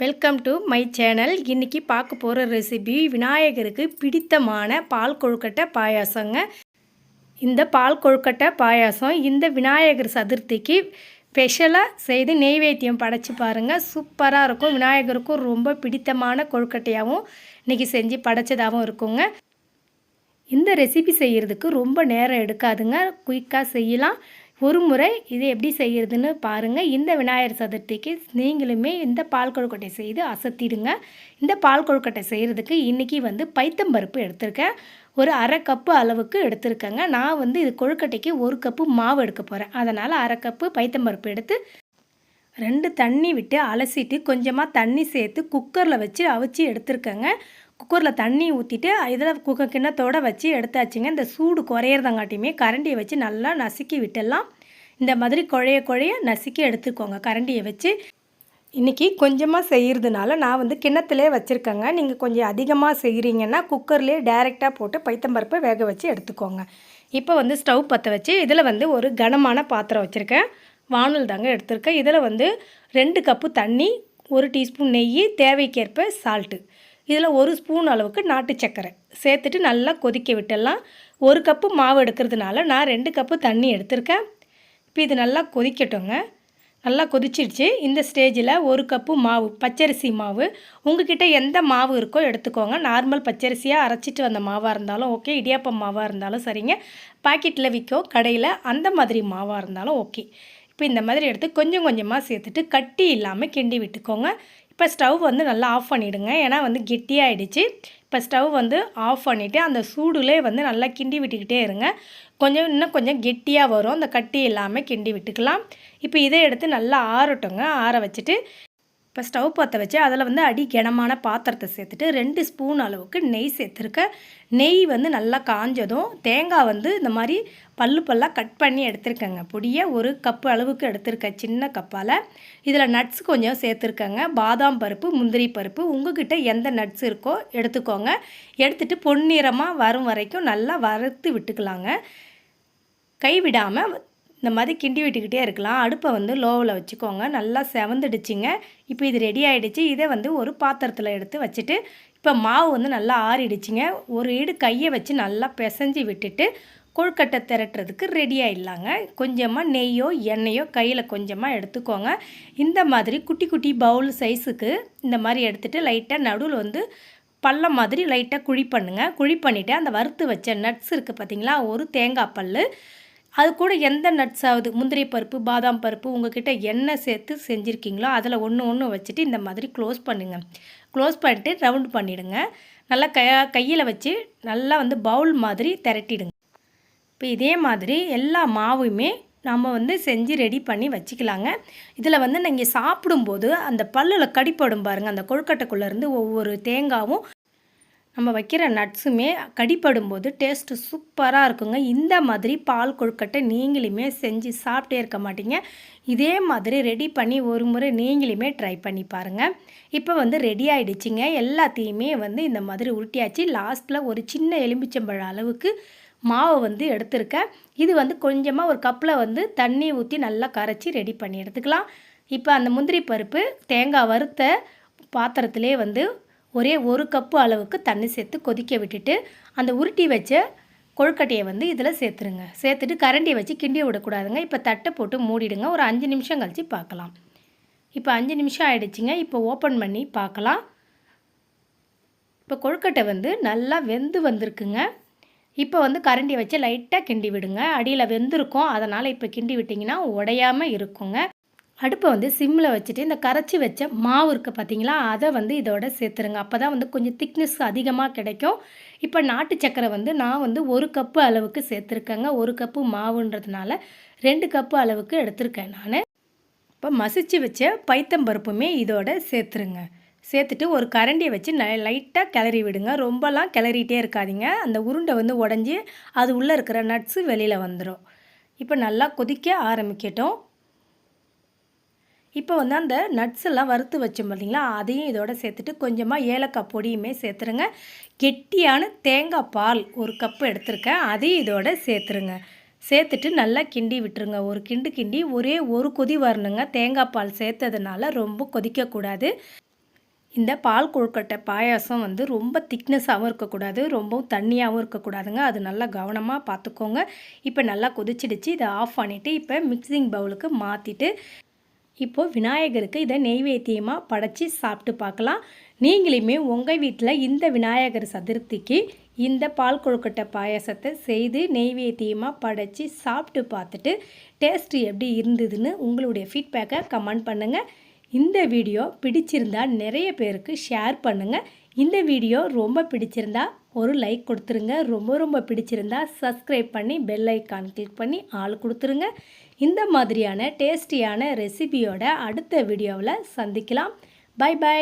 Welcome to my channel இன்றைக்கி பார்க்க போகிற ரெசிபி விநாயகருக்கு பிடித்தமான பால் கொழுக்கட்டை பாயாசங்க. இந்த பால் கொழுக்கட்டை பாயாசம் இந்த விநாயகர் சதுர்த்திக்கு ஸ்பெஷலாக செய்து நெய்வேத்தியம் படைச்சி பாருங்கள் சூப்பராக இருக்கும். விநாயகருக்கும் ரொம்ப பிடித்தமான கொழுக்கட்டையாகவும் இன்றைக்கி செஞ்சு படைச்சதாகவும் இருக்குங்க. இந்த ரெசிபி செய்கிறதுக்கு ரொம்ப நேரம் எடுக்காதுங்க. குயிக்காக செய்யலாம். ஒரு முறை இது எப்படி செய்கிறதுன்னு பாருங்கள் இந்த விநாயகர் சதுர்த்திக்கு நீங்களுமே இந்த பால் கொழுக்கட்டை செய்து அசத்திடுங்க. இந்த பால் கொழுக்கட்டை செய்கிறதுக்கு இன்றைக்கி வந்து பைத்தம்பருப்பு எடுத்திருக்கேன். ஒரு அரை கப்பு அளவுக்கு எடுத்திருக்கேங்க. நான் வந்து இது கொழுக்கட்டைக்கு ஒரு கப்பு மாவு எடுக்க போகிறேன் அதனால் அரை கப்பு பைத்தம்பருப்பு எடுத்து ரெண்டு தண்ணி விட்டு அலசிட்டு கொஞ்சமாக தண்ணி சேர்த்து குக்கரில் வச்சு அவிச்சு எடுத்துருக்கேங்க. குக்கரில் தண்ணி ஊற்றிட்டு இதில் குக்க கிண்ணத்தோடு வச்சு எடுத்தாச்சுங்க. இந்த சூடு குறையிறதங்காட்டியுமே கரண்டியை வச்சு நல்லா நசுக்கி விட்டுடலாம். இந்த மாதிரி குழைய குழைய நசுக்கி எடுத்துக்கோங்க கரண்டியை வச்சு. இன்றைக்கி கொஞ்சமாக செய்கிறதுனால நான் வந்து கிண்ணத்திலே வச்சுருக்கேங்க. நீங்கள் கொஞ்சம் அதிகமாக செய்கிறீங்கன்னா குக்கர்லேயே டைரெக்டாக போட்டு பைத்தம்பருப்பை வேக வச்சு எடுத்துக்கோங்க. இப்போ வந்து ஸ்டவ் பற்ற வச்சு இதில் வந்து ஒரு கனமான பாத்திரம் வச்சுருக்கேன். வானல் தாங்க எடுத்திருக்கேன். இதில் வந்து ரெண்டு கப்பு தண்ணி ஒரு டீஸ்பூன் நெய் தேவைக்கேற்ப சால்ட்டு இதில் ஒரு ஸ்பூன் அளவுக்கு நாட்டு சர்க்கரை சேர்த்துட்டு நல்லா கொதிக்க விட்டுடலாம். ஒரு கப்பு மாவு எடுக்கிறதுனால நான் ரெண்டு கப்பு தண்ணி எடுத்திருக்கேன். இப்போ இது நல்லா கொதிக்கட்டுங்க. நல்லா கொதிச்சிடுச்சு இந்த ஸ்டேஜில் ஒரு கப்பு மாவு பச்சரிசி மாவு. உங்ககிட்ட எந்த மாவு இருக்கோ எடுத்துக்கோங்க. நார்மல் பச்சரிசியாக அரைச்சிட்டு வந்த மாவாக இருந்தாலும் ஓகே. இடியாப்பம் மாவாக இருந்தாலும் சரிங்க. பாக்கெட்டில் விற்கும் கடையில் அந்த மாதிரி மாவாக இருந்தாலும் ஓகே. இப்போ இந்த மாதிரி எடுத்து கொஞ்சம் கொஞ்சமாக சேர்த்துட்டு கட்டி இல்லாமல் கிண்டி விட்டுக்கோங்க. இப்போ ஸ்டவ் வந்து நல்லா ஆஃப் பண்ணிவிடுங்க ஏன்னா வந்து கெட்டியாகிடுச்சு இப்போ ஸ்டவ் வந்து ஆஃப் பண்ணிவிட்டு அந்த சூடுலே வந்து நல்லா கிண்டி விட்டுக்கிட்டே இருங்க. கொஞ்சம் இன்னும் கொஞ்சம் கெட்டியாக வரும். அந்த கட்டி இல்லாமல் கிண்டி விட்டுக்கலாம். இப்போ இதை எடுத்து நல்லா ஆறட்டுங்க. ஆற வச்சுட்டு இப்போ ஸ்டவ் பற்ற வச்சு அதில் வந்து அடி கனமான பாத்திரத்தை சேர்த்துட்டு ரெண்டு ஸ்பூன் அளவுக்கு நெய் சேர்த்துருக்கேன் நெய் வந்து நல்லா காஞ்சதும் தேங்காய் வந்து இந்த மாதிரி பல்லு பல்லாக கட் பண்ணி எடுத்துருக்கேங்க. பொடியை ஒரு கப்பு அளவுக்கு எடுத்திருக்கேன் சின்ன கப்பால். இதில் நட்ஸ் கொஞ்சம் சேர்த்துருக்கேங்க. பாதாம் பருப்பு முந்திரி பருப்பு உங்ககிட்ட எந்த நட்ஸ் இருக்கோ எடுத்துக்கோங்க. எடுத்துகிட்டு பொன்னிறமாக வரும் வரைக்கும் நல்லா வறுத்து விட்டுக்கலாங்க. கைவிடாமல் இந்த மாதிரி கிண்டி விட்டுக்கிட்டே இருக்கலாம். அடுப்பை வந்து லோவில் வச்சுக்கோங்க. நல்லா செவந்துடுச்சிங்க. இப்போ இது ரெடி ஆகிடுச்சு இதை வந்து ஒரு பாத்திரத்தில் எடுத்து வச்சுட்டு இப்போ மாவு வந்து நல்லா ஆறிடுச்சிங்க. ஒரு ஈடு கையை வச்சு நல்லா பிசைஞ்சு விட்டுட்டு கொழுக்கட்டை திரட்டுறதுக்கு ரெடி ஆகிடலாங்க கொஞ்சமாக நெய்யோ எண்ணெயோ கையில் கொஞ்சமாக எடுத்துக்கோங்க. இந்த மாதிரி குட்டி குட்டி பவுல் சைஸுக்கு இந்த மாதிரி எடுத்துகிட்டு லைட்டாக நடுவில் வந்து பள்ளம் மாதிரி லைட்டாக குழி பண்ணுங்கள் குழி பண்ணிவிட்டு அந்த வறுத்து வச்ச நட்ஸ் இருக்குது பார்த்தீங்களா ஒரு தேங்காய் பல் அது கூட எந்த நட்ஸ் ஆகுது முந்திரி பருப்பு பாதாம் பருப்பு உங்ககிட்ட என்ன சேர்த்து செஞ்சுருக்கீங்களோ அதில் ஒன்று ஒன்று வச்சுட்டு இந்த மாதிரி க்ளோஸ் பண்ணுங்கள் க்ளோஸ் பண்ணிட்டு ரவுண்ட் பண்ணிவிடுங்க நல்லா க கையில் வச்சு நல்லா வந்து பவுல் மாதிரி திரட்டிடுங்க. இப்போ இதே மாதிரி எல்லா மாவுமே நம்ம வந்து செஞ்சு ரெடி பண்ணி வச்சுக்கலாங்க. இதில் வந்து நீங்கள் சாப்பிடும்போது அந்த பல்லில் கடிப்படும் பாருங்கள் அந்த கொழுக்கட்டைக்குள்ளேருந்து ஒவ்வொரு தேங்காவும் நம்ம வைக்கிற நட்ஸுமே கடிப்படும்போது டேஸ்ட்டு சூப்பராக இருக்குங்க. இந்த மாதிரி பால் கொழுக்கட்டை நீங்களுமே செஞ்சு சாப்பிட்டே இருக்க மாட்டீங்க. இதே மாதிரி ரெடி பண்ணி ஒரு முறை நீங்களுமே ட்ரை பண்ணி பாருங்கள் இப்போ வந்து ரெடி ஆகிடுச்சிங்க எல்லாத்தையுமே வந்து இந்த மாதிரி உருட்டியாச்சு. லாஸ்ட்டில் ஒரு சின்ன எலும்பிச்சம்பழ அளவுக்கு மாவை வந்து எடுத்திருக்கேன். இது வந்து கொஞ்சமாக ஒரு கப்பில் வந்து தண்ணி ஊற்றி நல்லா கரைச்சி ரெடி பண்ணி எடுத்துக்கலாம். இப்போ அந்த முந்திரி பருப்பு தேங்காய் வறுத்த பாத்திரத்திலே வந்து ஒரே ஒரு கப்பு அளவுக்கு தண்ணி சேர்த்து கொதிக்க விட்டுட்டு அந்த உருட்டி வச்ச கொழுக்கட்டையை வந்து இதில் சேர்த்துருங்க. சேர்த்துட்டு கரண்டியை வச்சு கிண்டி விடக்கூடாதுங்க. இப்போ தட்டை போட்டு மூடிடுங்க. ஒரு அஞ்சு நிமிஷம் கழித்து பார்க்கலாம். இப்போ அஞ்சு நிமிஷம் ஆகிடுச்சிங்க இப்போ ஓப்பன் பண்ணி பார்க்கலாம். இப்போ கொழுக்கட்டை வந்து நல்லா வெந்து வந்திருக்குங்க. இப்போ வந்து கரண்டியை வச்சு லைட்டாக கிண்டி விடுங்க. அடியில் வெந்திருக்கும். அதனால் இப்போ கிண்டி விட்டிங்கன்னா உடையாமல் இருக்குங்க. அடுப்பை வந்து சிம்மில் வச்சுட்டு இந்த கரைச்சி வச்ச மாவு இருக்குது பார்த்தீங்களா அதை வந்து இதோட சேர்த்துருங்க. அப்போ தான் வந்து கொஞ்சம் திக்னஸ் அதிகமாக கிடைக்கும். இப்போ நாட்டு சக்கரை வந்து நான் வந்து ஒரு கப்பு அளவுக்கு சேர்த்துருக்கேங்க. ஒரு கப்பு மாவுன்றதுனால ரெண்டு கப்பு அளவுக்கு எடுத்திருக்கேன் நான். இப்போ மசிச்சு வச்ச பைத்தம்பருப்புமே இதோட சேர்த்துருங்க. சேர்த்துட்டு ஒரு கரண்டியை வச்சு ந லைட்டாக கிளறி விடுங்க. ரொம்பலாம் கிளறிட்டே இருக்காதிங்க. அந்த உருண்டை வந்து உடஞ்சி அது உள்ளே இருக்கிற நட்ஸு வெளியில் வந்துடும் இப்போ நல்லா கொதிக்க ஆரம்பிக்கட்டும். இப்போ வந்து அந்த நட்ஸ் எல்லாம் வறுத்து வச்சோம் பார்த்தீங்களா அதையும் இதோட சேர்த்துட்டு கொஞ்சமாக ஏலக்காய் பொடியுமே சேர்த்துருங்க. கெட்டியான தேங்காய் பால் ஒரு கப்பு எடுத்திருக்கேன் அதையும் இதோட சேர்த்துருங்க. சேர்த்துட்டு நல்லா கிண்டி விட்டுருங்க. ஒரு கிண்டு கிண்டி ஒரே ஒரு கொதி வரணுங்க. தேங்காய் பால் சேர்த்ததுனால ரொம்ப கொதிக்கக்கூடாது இந்த பால் கொழுக்கட்டை பாயாசம் வந்து ரொம்ப திக்னஸாகவும் இருக்கக்கூடாது. ரொம்பவும் தண்ணியாகவும் இருக்கக்கூடாதுங்க. அது நல்லா கவனமாக பார்த்துக்கோங்க. இப்போ நல்லா கொதிச்சிடுச்சு. இதை ஆஃப் பண்ணிவிட்டு இப்போ மிக்சிங் பவுலுக்கு மாற்றிட்டு இப்போது விநாயகருக்கு இதை நெய்வேத்தியமாக படைச்சி சாப்பிட்டு பார்க்கலாம். நீங்களுமே உங்கள் வீட்டில் இந்த விநாயகர் சதுர்த்திக்கு இந்த பால் கொழுக்கட்டை பாயாசத்தை செய்து நெய்வேத்தியமாக படைச்சி சாப்பிட்டு பார்த்துட்டு டேஸ்ட்டு எப்படி இருந்ததுன்னு உங்களுடைய ஃபீட்பேக்கை கமெண்ட் பண்ணுங்கள் இந்த வீடியோ பிடிச்சிருந்தா நிறைய பேருக்கு ஷேர் பண்ணுங்கள் இந்த வீடியோ ரொம்ப பிடிச்சிருந்தா ஒரு லைக் கொடுத்துருங்க. ரொம்ப ரொம்ப பிடிச்சிருந்தா சப்ஸ்கிரைப் பண்ணி பெல் ஐக்கான் கிளிக் பண்ணி ஆள் கொடுத்துருங்க. இந்த மாதிரியான டேஸ்டியான ரெசிபியோட அடுத்த வீடியோவில் சந்திக்கலாம். By by